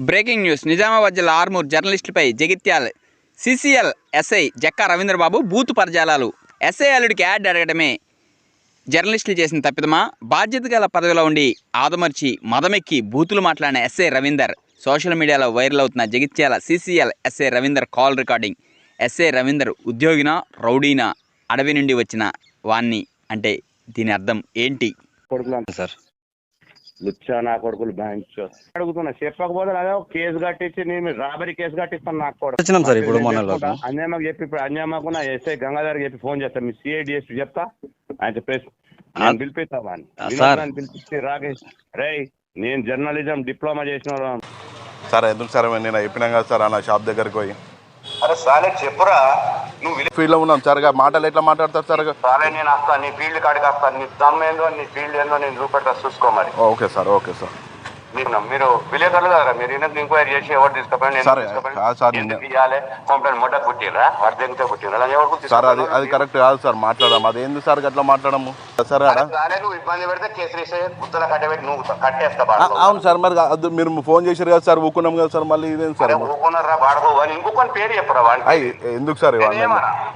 Breaking news. Nizamabad జిల్లా ఆర్మూర్ జర్నలిస్టులపై Jagtial CCL SI Jakka Ravindra Babu బూతు పరజాలాలు. ఎస్ఐ అల్లుడికి యాడ్ అడగడమే. జర్నలిస్టులు చేసిన తప్పిదమా? బాధ్యత గల పదవిలో ఉండి ఆదమర్చి మదమెక్కి బూతులు మాట్లాడిన ఎస్ఐ రవీందర్. సోషల్ మీడియాలో వైరల్ అవుతున్న Jagtial CCL SI Ravinder call recording. SI Ravinder ఉద్యోగినా రౌడీనా అడవి నుండి వచ్చిన వాణ్ణి అంటే దీని అర్థం ఏంటి? కొడుకులు సార్ లుచ్చా నా కొడుకులు బ్యాంక్ అడుగుతున్నా. చెప్పకపోతే అదే ఒక కేసు కట్టించి నేను రాబరీ కేసు కట్టిస్తాను నాకు కూడా. వచ్చినాం సార్ ఇప్పుడు మొన్న చెప్పి ఇప్పుడు అన్యామకు నా ఎస్ఐ గంగాధర్ చెప్పి ఫోన్ చేస్తా. మీ సిఐడిఎస్ చెప్తా. ఆయన ప్రెస్ నేను పిలిపిస్తా వాడిని. ఆ, వినోద్ సార్. గారిని పిలిపించి రాకేష్ రేయ్ నేను జర్నలిజం డిప్లొమా చేసిన. సార్ ఎందుకు సార్? నేను చెప్పినాం కదా సార్ అన్న షాప్ దగ్గరికి పోయి. అరే సాలే చెప్పురా. నువ్వు విలే- ఫీల్డ్లో ఉన్నాం. సార్ ఇక మాటలు ఎట్లా మాట్లాడతారు సార్ సాలే నేను వస్తా. నీ ఫీల్డ్ కాడికి వస్తా. నీ దమ్ ఏందో నీ ఫీల్డ్ ఏందో నేను చూపెడతా. చూసుకో మరి. Okay sir okay sir. మీరు మీరు విలేకరులు కదా మీరు ఎందుకు ఎంక్వైరీ చేసి ఎవరు తీసుకుపోయి సరే, కాదు సార్, ఎందుకు ఇవ్వాలి కంప్లైంట్ మొట్ట వాడి దగ్గర పుట్టిరా ఎవరు సార్ అది అది కరెక్ట్ కాదు సార్ మాట్లాడడం అది ఎందుకు సార్ అట్లా మాట్లాడము? సార్ నువ్వు ఇబ్బంది పెడితే కేసు రిజిస్టర్ గుత్తల కట్టబెట్టి నువ్వు కట్టేస్తా అవును సార్ మరి అది మీరు ఫోన్ చేశారు కదా సార్ ఊకున్నాం కదా సార్ మళ్ళీ ఇదేం సార్ ఊకున్నారా వాడుకో అని ఇంకొకని పేరు చెప్పరా అయ్యి ఎందుకు సార్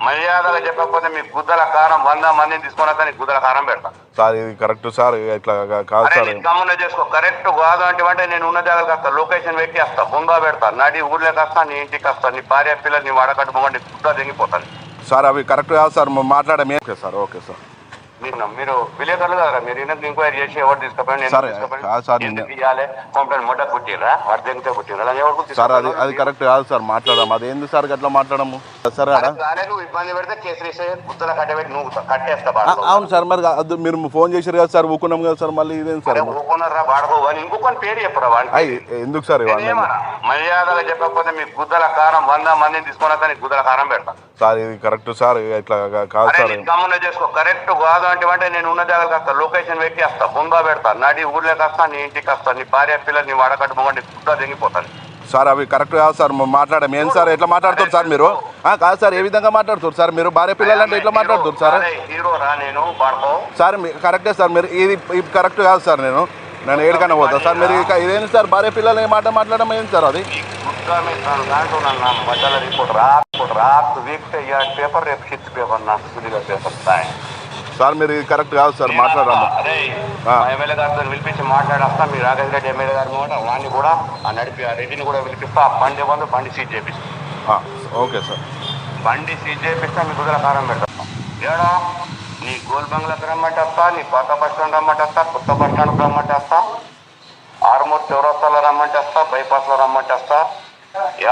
మర్యాదగా చెప్పకపోతే మీ గుద్దల కారం వంద మందిని తీసుకున్నా కానీ గుద్దల కారం పెడతా. సార్ ఇది కరెక్ట్ సార్ ఇట్లా కాదు సార్. నేను గమ్మున చేసుకో కరెక్ట్ కాదు అంటే అంటే నేను ఉన్న జాగ్రత్త వస్తా. లొకేషన్ పెట్టి వస్తా. బొంగా పెడతా. నడి ఊర్లోకి వస్తా నీ ఇంటికి వస్తా. నీ భార్య పిల్లలు నీ వాడకట్టు మొగండి గుద్ద దిగిపోతాను సార్ అవి కరెక్ట్ కాదు సార్. మాట్లాడమే ఓకే సార్. Okay sir. మీరు విలేకరులు కదా మీరు ఎందుకు ఎంక్వైరీ చేసి ఎవరు ఎందుకు ఇవ్వాలి కంప్లైంట్ మొట్ట పుట్టిరా వాడి దగ్గర పుట్టిరా ఎవరు సార్ అది అది కరెక్ట్ కాదు సార్. మాట్లాడడం. అది ఎందుకు సార్ అట్లా మాట్లాడము? అవును సార్ మరి అది మీరు ఫోన్ చేశారు కదా సార్ ఊకున్నాం కదా సార్ మళ్ళీ ఇదేం సార్? అరే ఊరుకున్నారా వాడుకో అని ఇంకొకని పేరు చెప్పరా ఎందుకు సార్ మర్యాదగా చెప్పకపోతే మీ గుద్దల కారం వంద మందిని తీసుకున్నా కానీ గుద్దల కారం పెడతా. సార్ ఇది కరెక్ట్ సార్ ఇట్లా కాదు సార్. నేను గమ్మున చేసుకో. కరెక్ట్ కాదు అంటే నేను ఉన్న జాగ్రత్త వస్తా. లొకేషన్ పెట్టి వస్తా. బొంగా పెడతా. నడి ఊర్లోకి వస్తా నీ ఇంటికి వస్తా. నీ భార్య పిల్లలు నీ వాడకట్టు మొగండి గుద్ద దిగిపోతాను సార్ అవి కరెక్ట్ కాదు సార్ మాట్లాడడం. ఏం సార్ ఎట్లా మాట్లాడుతారు సార్ మీరు? కాదు సార్ ఏ విధంగా మాట్లాడుతారు సార్ మీరు? భార్య పిల్లలు అంటే ఎట్లా మాట్లాడుతారు సార్? సార్ కరెక్టే సార్ మీరు ఇది కరెక్ట్ కాదు సార్ నేను. నేను ఏడికన్నా పోతా. సార్ మీరు ఇక ఇదేంటి సార్ భార్య పిల్లలు ఏ మాట మాట్లాడడం ఏంటి సార్ అది? పేపర్ రేపు పేపర్ సార్ మీరు ఇది కరెక్ట్ కాదు సార్ మాట్లాడము అదే ఎమ్మెల్యే గారితో పిలిపించి మాట్లాడేస్తా. మీ రాకేష్ రెడ్డి ఎమ్మెల్యే గారి కూడా వాడిని కూడా నడిపి ఆ రెడ్డిని కూడా పిలిపిస్తా. బండి బంధు బండి సీట్ చేపిస్తా. Okay sir. బండి సీట్ చేపిస్తా మీ కుదిర కారం పెడతా. ఏడా? నీ గోల్ బంగ్లాకి రమ్మంటేస్తా నీ పాత బస్ స్టాండ్ రమ్మంటేస్తా కొత్త బస్ స్టాండ్ రమ్మంటేస్తా ఆరుమూరు చౌరస్తాలో రమ్మంటేస్తా బైపాస్లో రమ్మంటేస్తా.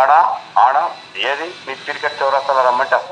ఏడా? ఆడ? ఏది? మీ క్రికెట్ చౌరస్తాలో రమ్మంటేస్తా.